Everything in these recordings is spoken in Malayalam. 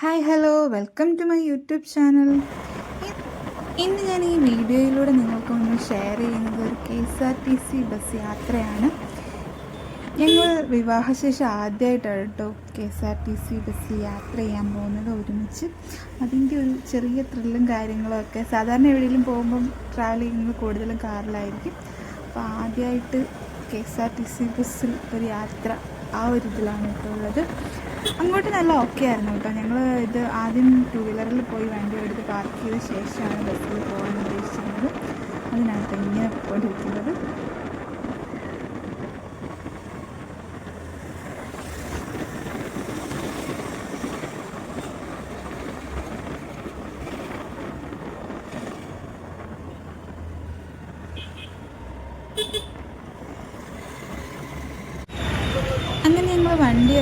Hi hello welcome to my YouTube channel ഇന്ന് ഞാൻ ഈ വീഡിയോയിലൂടെ നിങ്ങൾക്ക് മുന്നിൽ ഷെയർ ചെയ്യുന്നത് ഒരു K S R T C bus യാത്രയാണ്. ഞങ്ങൾ വിവാഹശേഷം ആദ്യമായിട്ടാണ് കേട്ടോ K S R T C bus യാത്ര ചെയ്യാൻ പോകുന്നത് ഒരുമിച്ച്. അതിന്റെ ഒരു ചെറിയ ത്രില്ലും കാര്യങ്ങളൊക്കെ സാധാരണ എവിടെയെങ്കിലും പോകുമ്പം ട്രാവൽ ചെയ്യുന്നത് കൂടുതലും കാറിലായിരിക്കും. അപ്പോൾ ആദ്യമായിട്ട് K S R T C ബസ്സിൽ ഒരു യാത്ര ആ ഒരു ഇതിലാണ് കേട്ടോ ഉള്ളത് അങ്ങോട്ട് നല്ല ഓക്കെ ആയിരുന്നു കേട്ടോ. ഞങ്ങൾ ഇത് ആദ്യം ടു വീലറിൽ പോയി വണ്ടി എടുത്ത് പാർക്ക് ചെയ്ത ശേഷമാണ് ബസ്സിൽ പോകാൻ ഉദ്ദേശിച്ചിരുന്നത് അതിനകത്ത് ഇങ്ങനെ പോയിക്കൊണ്ടിരിക്കുന്നത് അങ്ങനെ ഞങ്ങൾ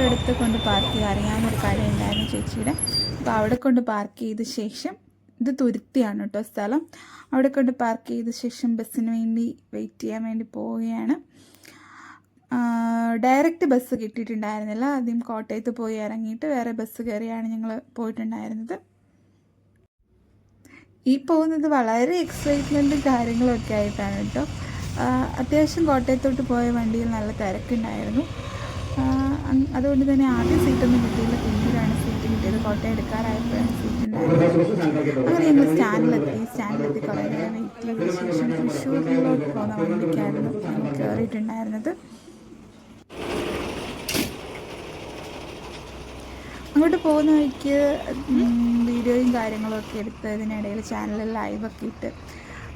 എടുത്ത് കൊണ്ട് പാർക്ക് അറിയാവുന്നൊരു കാര്യം ഉണ്ടായിരുന്നു ചേച്ചിയുടെ. അപ്പോൾ അവിടെ കൊണ്ട് പാർക്ക് ചെയ്ത ശേഷം ഇത് തുരുത്തിയാണ് കേട്ടോ സ്ഥലം. അവിടെ കൊണ്ട് പാർക്ക് ചെയ്ത ശേഷം ബസ്സിന് വേണ്ടി വെയിറ്റ് ചെയ്യാൻ വേണ്ടി പോവുകയാണ്. ഡയറക്റ്റ് ബസ് കിട്ടിയിട്ടുണ്ടായിരുന്നില്ല. ആദ്യം കോട്ടയത്ത് പോയി ഇറങ്ങിയിട്ട് വേറെ ബസ് കയറിയാണ് ഞങ്ങൾ പോയിട്ടുണ്ടായിരുന്നത്. ഈ പോകുന്നത് വളരെ എക്സൈറ്റ്മെന്റും കാര്യങ്ങളൊക്കെ ആയിട്ടാണ് കേട്ടോ അത്യാവശ്യം കോട്ടയത്തോട്ട് പോയ വണ്ടിയിൽ നല്ല തിരക്കുണ്ടായിരുന്നു. അതുകൊണ്ട് തന്നെ ആദ്യ സീറ്റൊന്നും കിട്ടിയില്ല. പിന്നീടാണ് സീറ്റ് കിട്ടിയത്. കോട്ടയം എടുക്കാറായപ്പോഴാണ് സീറ്റ് ഉണ്ടായിരുന്നത്. അങ്ങനെ ഞങ്ങൾ സ്റ്റാൻഡിലെത്തി. സ്റ്റാൻഡിലെത്തി. കുറേ ശേഷം തൃശ്ശൂരിലോട്ട് പോകുന്ന വണ്ടിക്കായിരുന്നു കയറിയിട്ടുണ്ടായിരുന്നത്. അങ്ങോട്ട് പോകുന്ന വഴിക്ക് വീഡിയോയും കാര്യങ്ങളൊക്കെ എടുത്ത് ഇതിനിടയിൽ ചാനലിൽ ലൈവൊക്കെ ഇട്ട്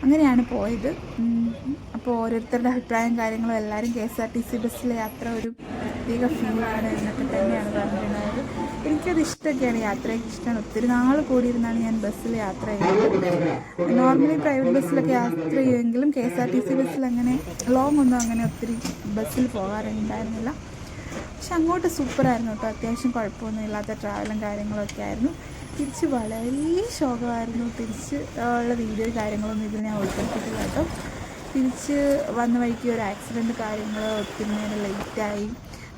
അങ്ങനെയാണ് പോയത്. അപ്പോൾ ഓരോരുത്തരുടെ അഭിപ്രായം കാര്യങ്ങളും എല്ലാവരും K S R T C ബസ്സിലെ യാത്ര ഒരു പ്രത്യേക ഫീലാണ് എന്നൊക്കെ തന്നെയാണ് പറഞ്ഞിട്ടുണ്ടായത്. എനിക്കത് ഇഷ്ടമൊക്കെയാണ്. യാത്രയൊക്കെ ഇഷ്ടമാണ്. ഒത്തിരി നാൾ കൂടിയിരുന്നാണ് ഞാൻ ബസ്സിൽ യാത്ര ചെയ്യുന്നത് നോർമലി പ്രൈവറ്റ് ബസ്സിലൊക്കെ യാത്ര ചെയ്യുമെങ്കിലും K S R T C ബസ്സിൽ അങ്ങനെ ലോങ് ഒന്നും അങ്ങനെ ഒത്തിരി ബസ്സിൽ പോകാറുണ്ടായിരുന്നില്ല. പക്ഷെ അങ്ങോട്ട് സൂപ്പറായിരുന്നു കേട്ടോ. അത്യാവശ്യം കുഴപ്പമൊന്നും ഇല്ലാത്ത ട്രാവലും കാര്യങ്ങളൊക്കെ ആയിരുന്നു. തിരിച്ച് വളരെ ശോകമായിരുന്നു. തിരിച്ച് ഉള്ള വീഡിയോ കാര്യങ്ങളൊന്നും ഇതിൽ ഞാൻ ഉൾപ്പെടുത്തിയിട്ടില്ല കേട്ടോ. തിരിച്ച് വന്ന വഴിക്ക് ഒരു ആക്സിഡന്റ് കാര്യങ്ങൾ ഒത്തിരി നേരം ലേറ്റായി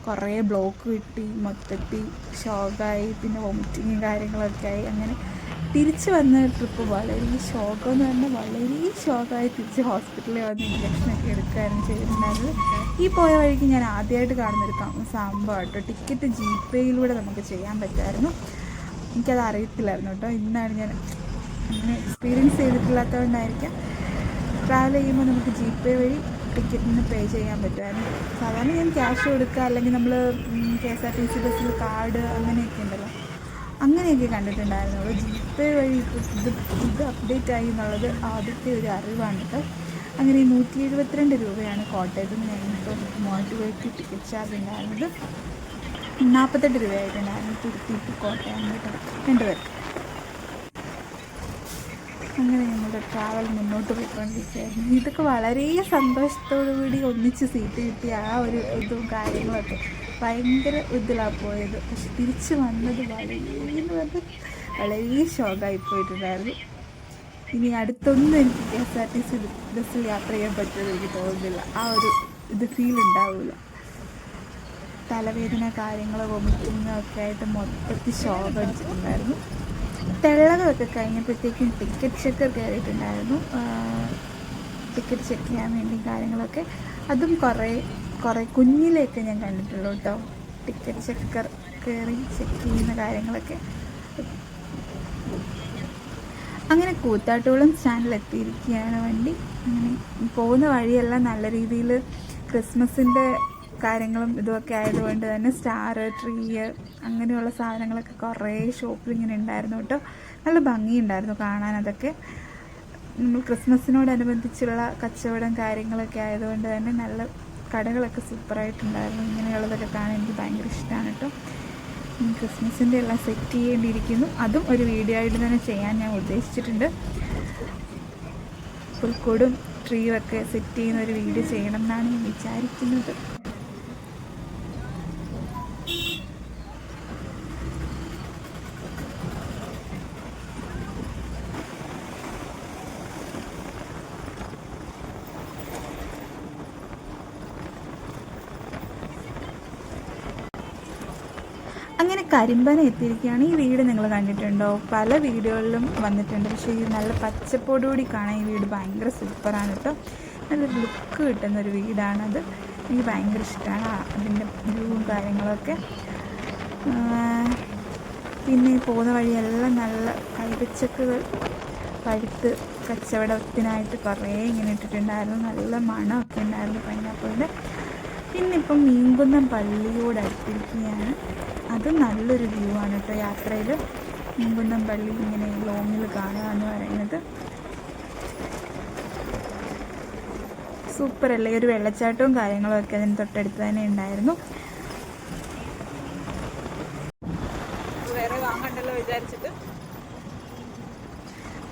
കുറേ ബ്ലോക്ക് കിട്ടി മൊത്തത്തിൽ ഷോക്കായി പിന്നെ വോമിറ്റിങ്ങും കാര്യങ്ങളൊക്കെ ആയി. അങ്ങനെ തിരിച്ചു വന്ന ട്രിപ്പ് വളരെ ഷോക്കെന്ന് പറഞ്ഞാൽ വളരെ ഷോക്കായി തിരിച്ച് ഹോസ്പിറ്റലിൽ വന്ന് ഇഞ്ചക്ഷനൊക്കെ എടുക്കുകയായിരുന്നു ചെയ്തിട്ടുണ്ടായിരുന്നത്. ഈ പോയ വഴിക്ക് ഞാൻ ആദ്യമായിട്ട് കാണുന്നൊരു സംഭവം കേട്ടോ ടിക്കറ്റ് ജി പേയിലൂടെ നമുക്ക് ചെയ്യാൻ പറ്റുമായിരുന്നു. എനിക്കത് അറിയത്തില്ലായിരുന്നു കേട്ടോ. ഇന്നാണ് ഞാൻ അങ്ങനെ എക്സ്പീരിയൻസ് ചെയ്തിട്ടില്ലാത്തതുകൊണ്ടായിരിക്കാം. ട്രാവൽ ചെയ്യുമ്പോൾ നമുക്ക് ജി പേ വഴി ടിക്കറ്റിന് പേ ചെയ്യാൻ പറ്റുമായിരുന്നു. സാധാരണ ഞാൻ ക്യാഷ് കൊടുക്കുക അല്ലെങ്കിൽ നമ്മൾ K S R T C ബസ്സിൽ കാർഡ് അങ്ങനെയൊക്കെ ഉണ്ടല്ലോ. അങ്ങനെയൊക്കെ കണ്ടിട്ടുണ്ടായിരുന്നുള്ളൂ ജി പേ വഴി ഇത് ഇത് അപ്ഡേറ്റ് ആയി എന്നുള്ളത് ആദ്യത്തെ ഒരു അറിവാണ് കേട്ടോ അങ്ങനെ നൂറ്റി എഴുപത്തിരണ്ട് രൂപയാണ് കോട്ടയത്ത് നിന്ന് ഞങ്ങൾക്ക് മോട്ടിവേറ്റ് ടിക്കറ്റ് ചാർജ് ഉണ്ടായിരുന്നത്. നാൽപ്പത്തെട്ട് രൂപയായിട്ടുണ്ടായിരുന്നു. തിരുത്തി ടു കോട്ടയം കേട്ടോ രണ്ടുപേർക്ക്. അങ്ങനെ ഞങ്ങളുടെ ട്രാവൽ മുന്നോട്ട് പോയിക്കൊണ്ടിരിക്കുകയായിരുന്നു. ഇതൊക്കെ വളരെ സന്തോഷത്തോടു കൂടി ഒന്നിച്ച് സീറ്റ് കിട്ടിയ ആ ഒരു ഇതും കാര്യങ്ങളൊക്കെ ഭയങ്കര ഇതിലാണ് പോയത്. പക്ഷെ തിരിച്ച് വന്നത് വളരെ എന്ന് വളരെ ഷോക്കായി പോയിട്ടുണ്ടായിരുന്നു. ഇനി അടുത്തൊന്നും എനിക്ക് K S R T C ബസ്സിൽ യാത്ര ചെയ്യാൻ പറ്റുമെന്ന് എനിക്ക് തോന്നുന്നില്ല. ആ ഒരു ഇത് ഫീൽ ഉണ്ടാവില്ല തലവേദന കാര്യങ്ങൾ വൊമിറ്റിങ് ഒക്കെ ആയിട്ട് മൊത്തത്തിൽ ഷോക്ക് അടിച്ചിട്ടുണ്ടായിരുന്നു. തെള്ളകളൊക്കെ കഴിഞ്ഞപ്പോഴത്തേക്കും ടിക്കറ്റ് ചെക്കർ കയറിയിട്ടുണ്ടായിരുന്നു ടിക്കറ്റ് ചെക്ക് ചെയ്യാൻ വേണ്ടി കാര്യങ്ങളൊക്കെ. അതും കുറേ കുറേ കുഞ്ഞിലേക്ക് ഞാൻ കണ്ടിട്ടുള്ളൂ കേട്ടോ ടിക്കറ്റ് ചെക്കർ കയറി ചെക്ക് ചെയ്യുന്ന കാര്യങ്ങളൊക്കെ. അങ്ങനെ കൂത്താട്ടോളം സ്റ്റാൻഡിൽ എത്തിയിരിക്കുകയാണ് വണ്ടി. അങ്ങനെ പോകുന്ന വഴിയെല്ലാം നല്ല രീതിയിൽ ക്രിസ്മസിന്റെ കാര്യങ്ങളും ഇതുമൊക്കെ ആയതുകൊണ്ട് തന്നെ സ്റ്റാർ ട്രീ അങ്ങനെയുള്ള സാധനങ്ങളൊക്കെ കുറേ ഷോപ്പിൽ ഇങ്ങനെ ഉണ്ടായിരുന്നു കേട്ടോ. നല്ല ഭംഗിയുണ്ടായിരുന്നു കാണാൻ അതൊക്കെ. നമ്മൾ ക്രിസ്മസിനോടനുബന്ധിച്ചുള്ള കച്ചവടം കാര്യങ്ങളൊക്കെ ആയതുകൊണ്ട് തന്നെ നല്ല കടകളൊക്കെ സൂപ്പറായിട്ടുണ്ടായിരുന്നു. ഇങ്ങനെയുള്ളതൊക്കെ കാണാൻ എനിക്ക് ഭയങ്കര ഇഷ്ടമാണ് കേട്ടോ. ക്രിസ്മസിന്റെ എല്ലാം സെറ്റ് ചെയ്യേണ്ടിയിരിക്കുന്നു. അതും ഒരു വീഡിയോ ആയിട്ട് തന്നെ ചെയ്യാൻ ഞാൻ ഉദ്ദേശിച്ചിട്ടുണ്ട്. പുൽക്കൂടും ട്രീയും ഒക്കെ സെറ്റ് ചെയ്യുന്ന ഒരു വീഡിയോ ചെയ്യണം എന്നാണ് ഞാൻ വിചാരിക്കുന്നത്. അങ്ങനെ കരിമ്പന എത്തിയിരിക്കുകയാണ്. ഈ വീട് നിങ്ങൾ കണ്ടിട്ടുണ്ടോ? പല വീടുകളിലും വന്നിട്ടുണ്ട്. പക്ഷേ ഈ നല്ല പച്ചപ്പോടുകൂടി കാണാൻ ഈ വീട് ഭയങ്കര സൂപ്പറാണ് കേട്ടോ. നല്ലൊരു ലുക്ക് കിട്ടുന്ന ഒരു വീടാണത്. എനിക്ക് ഭയങ്കര ഇഷ്ടമാണ് അതിന്റെ വ്യൂവും കാര്യങ്ങളൊക്കെ. പിന്നെ പോകുന്ന വഴിയെല്ലാം നല്ല കൈവച്ചക്കുകൾ പഴുത്ത് കച്ചവടത്തിനായിട്ട് കുറേ ഇങ്ങനെ ഇട്ടിട്ടുണ്ടായിരുന്നു. നല്ല മണമൊക്കെ ഉണ്ടായിരുന്നു പൈനാപ്പിളിന്റെ. പിന്നെ ഇപ്പം മീൻകുന്നം പള്ളിയോട് അടുത്തിരിക്കുകയാണ്. അത് നല്ലൊരു വ്യൂ ആണ് കേട്ടോ യാത്രയിൽ മീൻകുന്നം പള്ളി ഇങ്ങനെ ലോങ്ങിൽ കാണുക എന്ന് പറയുന്നത്. സൂപ്പർ അല്ലേ ഒരു വെള്ളച്ചാട്ടവും കാര്യങ്ങളും ഒക്കെ അതിന് തൊട്ടടുത്ത് തന്നെ ഉണ്ടായിരുന്നു. വേറെ വാങ്ങണ്ടല്ലോ വിചാരിച്ചിട്ട്?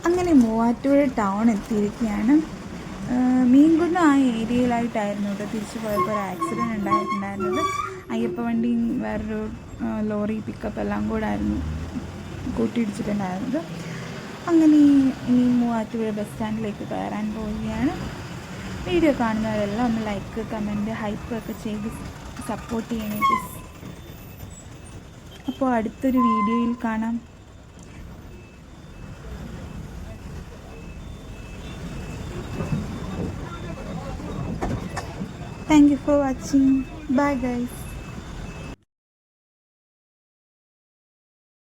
അങ്ങനെ മൂവാറ്റുപുഴ ടൗൺ എത്തിയിരിക്കുകയാണ്. മീൻകുന്നം ആ ഏരിയയിലായിട്ടായിരുന്നു കേട്ടോ തിരിച്ചു പോയപ്പോൾ ഒരു ആക്സിഡന്റ് ഉണ്ടായിട്ടുണ്ടായിരുന്നത്. അയ്യപ്പ വണ്ടിയും വേറൊരു ലോറി പിക്കപ്പ് എല്ലാം കൂടെ ആയിരുന്നു കൂട്ടിയിടിച്ചിട്ടുണ്ടായിരുന്നത്. അങ്ങനെ ഇനി ഈ മൂവാറ്റുപുഴ ബസ് സ്റ്റാൻഡിലേക്ക് കയറാൻ പോവുകയാണ്. വീഡിയോ കാണുന്നവരെല്ലാം ഒന്ന് ലൈക്ക് കമന്റ് ഹൈപ്പ് ഒക്കെ ചെയ്ത് സപ്പോർട്ട് ചെയ്യണേ പ്ലീസ് അപ്പോൾ അടുത്തൊരു വീഡിയോയിൽ കാണാം. Thank you for watching bye guys.